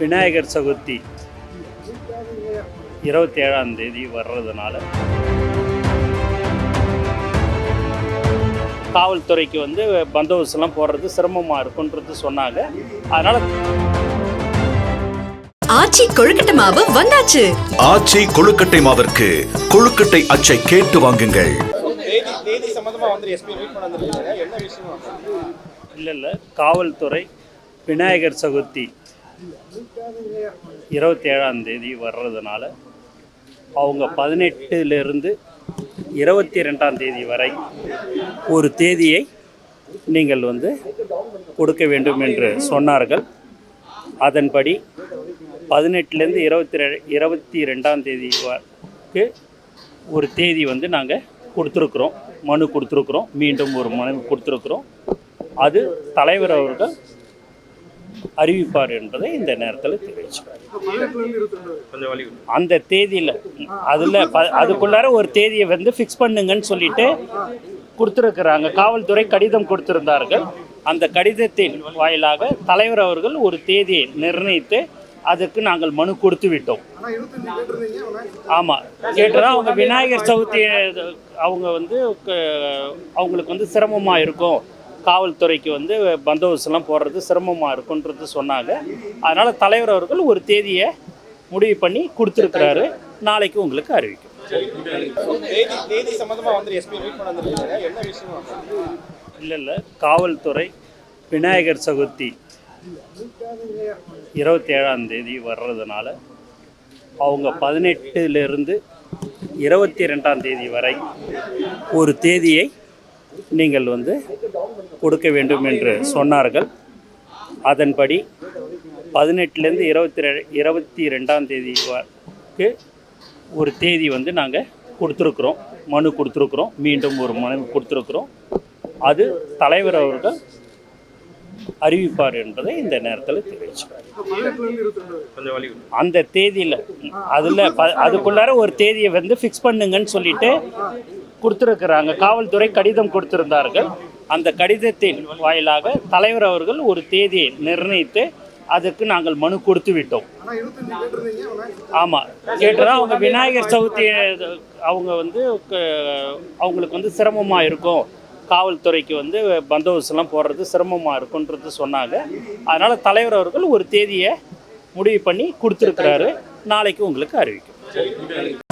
விநாயகர் சதுர்த்தி இருபத்தி ஏழாம் தேதி வர்றதுனால காவல்துறைக்கு வந்து பந்தோபஸ்லாம் போடுறது சிரமமாக இருக்குன்றது சொன்னாங்க. அதனால் ஆச்சி கொழுக்கட்டை மாவு வந்தாச்சு. ஆச்சி கொழுக்கட்டை மாவிற்கு கொழுக்கட்டை அச்சை கேட்டு வாங்குங்கள். தேதி தேதி சம்பந்தமா வந்து எஸ்பி மீட் பண்ண வந்திருக்கீங்க. என்ன விஷயம்? இல்லை இல்லை. காவல்துறை விநாயகர் சதுர்த்தி இருபத்தி ஏழாம் தேதி வர்றதுனால அவங்க பதினெட்டுலேருந்து இருபத்தி ரெண்டாம் தேதி வரை ஒரு தேதியை நீங்கள் வந்து கொடுக்க வேண்டும் என்று சொன்னார்கள். அதன்படி பதினெட்டுலேருந்து இருபத்தி ரெ இருபத்தி ரெண்டாம் தேதி வரைக்கு ஒரு தேதி வந்து நாங்கள் கொடுத்துருக்குறோம். மனு கொடுத்துருக்குறோம். மீண்டும் ஒரு மனு கொடுத்துருக்குறோம். அது தலைவர் அவர்கள் அறிவிப்பார் என்பதை இந்த நேரத்தில் தெரிவிச்சுக்கிறேன். அந்த தேதியில் அதில் அதுக்குள்ளார ஒரு தேதியை வந்து ஃபிக்ஸ் பண்ணுங்கன்னு சொல்லிட்டு கொடுத்துருக்குறாங்க. காவல்துறை கடிதம் கொடுத்திருந்தார்கள். அந்த கடிதத்தின் வாயிலாக தலைவர் அவர்கள் ஒரு தேதியை நிர்ணயித்து அதுக்கு நாங்கள் மனு கொடுத்து விட்டோம். ஆமாம் கேட்டோன்னா அவங்க விநாயகர் சதுர்த்தி அவங்க வந்து அவங்களுக்கு வந்து சிரமமாக இருக்கும். காவல்துறைக்கு வந்து பந்தோபஸ்லாம் போடுறது சிரமமாக இருக்குன்றது சொன்னாங்க. அதனால் தலைவர் அவர்கள் ஒரு தேதியை முடிவு பண்ணி கொடுத்துருக்குறாரு. நாளைக்கு உங்களுக்கு அறிவிக்கும். இல்லை இல்லை. காவல்துறை விநாயகர் சதுர்த்தி இருபத்தி ஏழாம் தேதி வர்றதுனால அவங்க பதினெட்டுலேருந்து இருபத்தி ரெண்டாம் தேதி வரை ஒரு தேதியை நீங்கள் வந்து கொடுக்க வேண்டும் என்று சொன்னார்கள். அதன்படி பதினெட்டுலேருந்து இருபத்தி ரெ இருபத்தி ரெண்டாம் தேதி வரைக்கு ஒரு தேதி வந்து நாங்கள் கொடுத்துருக்குறோம். மனு கொடுத்துருக்குறோம். மீண்டும் ஒரு மனு கொடுத்துருக்குறோம். அது தலைவர் அவர்கள் அறிவிப்பார் என்பதை இந்த நேரத்தில் தெரிவிச்சுக்கிறேன் அந்த தேதியில் அதில் ப அதுக்குள்ளார ஒரு தேதியை வந்து ஃபிக்ஸ் பண்ணுங்கன்னு சொல்லிட்டு கொடுத்துருக்குறாங்க. காவல்துறை கடிதம் கொடுத்திருந்தார்கள். அந்த கடிதத்தின் வாயிலாக தலைவர் அவர்கள் ஒரு தேதியை நிர்ணயித்து அதுக்கு நாங்கள் மனு கொடுத்து விட்டோம். ஆமாம் கேட்டால் அவங்க விநாயகர் சதுர்த்தி அவங்க வந்து க- அவங்களுக்கு வந்து சிரமமாக இருக்கும். காவல்துறைக்கு வந்து பந்தோபஸ்லாம் போடுறது சிரமமாக இருக்குன்றது சொன்னாங்க. அதனால் தலைவர் அவர்கள் ஒரு தேதியை முடிவு பண்ணி கொடுத்துருக்குறாரு. நாளைக்கு உங்களுக்கு அறிவிக்கும்.